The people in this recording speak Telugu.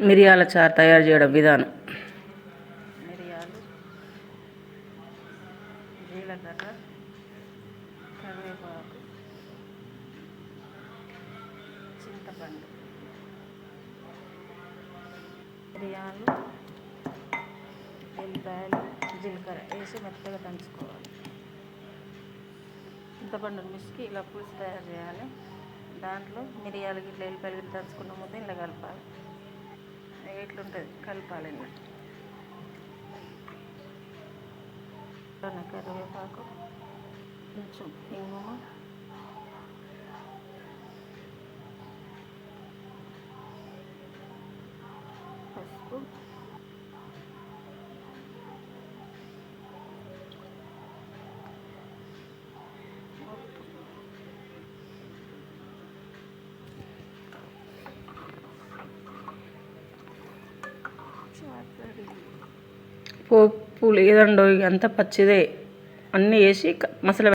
మిరియాల చారు తయారు చేయడం విధానం. మిరియాలు జీలకర్ర కరివేపాకు చింతపండు. మిరియాలు ఎల్లిపాయలు జీలకర్ర వేసి మెత్తగా దంచుకోవాలి. చింతపండుని మిస్కి ఇలా పులుసు తయారు చేయాలి. దాంట్లో మిరియాలు గిట్ల ఎల్లిపాయలు గిట్ల దంచుకున్న ముద్ద ఇలా కలపాలి. ఇట్లుంటుంది కలపాలి కరివేపాకు కొంచెం ఇంగుమ పసుపు. పోపు లేదండో అంతా పచ్చిదే. అన్నీ వేసి క- మసాలా